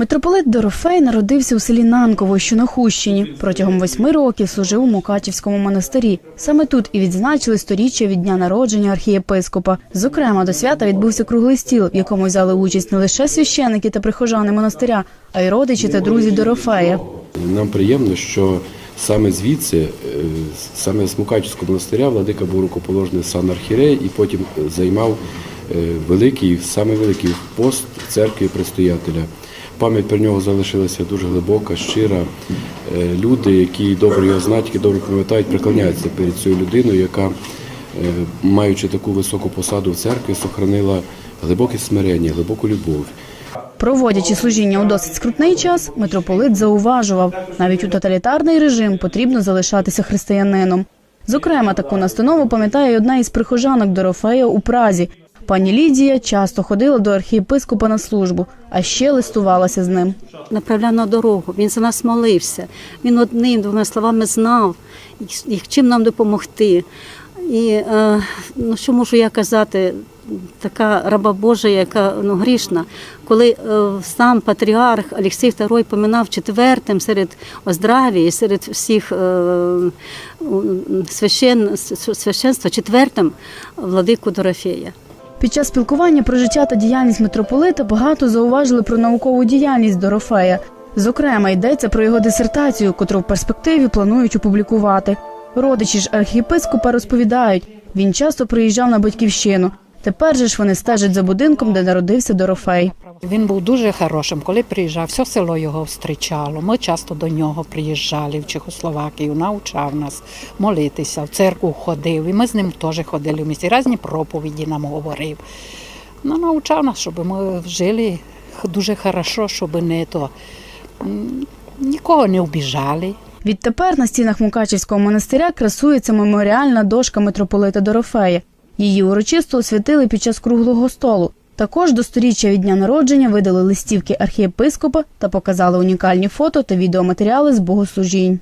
Митрополит Дорофей народився у селі Нанково, що на Хущині. Протягом восьми років служив у Мукачівському монастирі. Саме тут і відзначили сторіччя від дня народження архієпископа. Зокрема, до свята відбувся круглий стіл, в якому взяли участь не лише священики та прихожани монастиря, а й родичі та друзі Дорофея. Нам приємно, що саме звідси, е, саме з Мукачівського монастиря, владика був рукоположений сан архірей і потім займав е, великий, саме великий пост в церкві предстоятеля. Пам'ять про нього залишилася дуже глибока, щира. Е, Люди, які добре його знають, які добре пам'ятають, приклоняються перед цією людиною, яка, е, маючи таку високу посаду в церкві, сохранила глибоке смирення, глибоку любов. Проводячи служіння у досить скрутний час, митрополит зауважував, навіть у тоталітарний режим потрібно залишатися християнином. Зокрема, таку настанову пам'ятає одна із прихожанок Дорофея у Празі. Пані Лідія часто ходила до архієпископа на службу, а ще листувалася з ним. направляв на дорогу. Він за нас молився. Він одним двома словами знав, чим нам допомогти. І е, ну, що можу я казати, така раба Божа, яка ну, грішна, коли е, сам патріарх Олексій II поминав четвертим серед оздравії, серед всіх е, священ, священства, четвертим владику Дорофея. Під час спілкування про життя та діяльність митрополита багато зауважили про наукову діяльність Дорофея. Зокрема, йдеться про його дисертацію, котру в перспективі планують опублікувати. Родичі ж архієпископа розповідають, він часто приїжджав на батьківщину. Тепер же ж вони стежать за будинком, де народився Дорофей. Він був дуже хорошим, коли приїжджав, все село його зустрічало. Ми часто до нього приїжджали в Чехословакію, навчав нас молитися, в церкву ходив. І ми з ним теж ходили в місті. Різні проповіді нам говорив. Ну, навчав нас, щоб ми жили дуже хорошо, щоб не то нікого не обіжали. Відтепер на стінах Мукачівського монастиря красується меморіальна дошка митрополита Дорофея. Її урочисто освятили під час круглого столу. Також до сторіччя від дня народження видали листівки архієпископа та показали унікальні фото та відеоматеріали з богослужінь.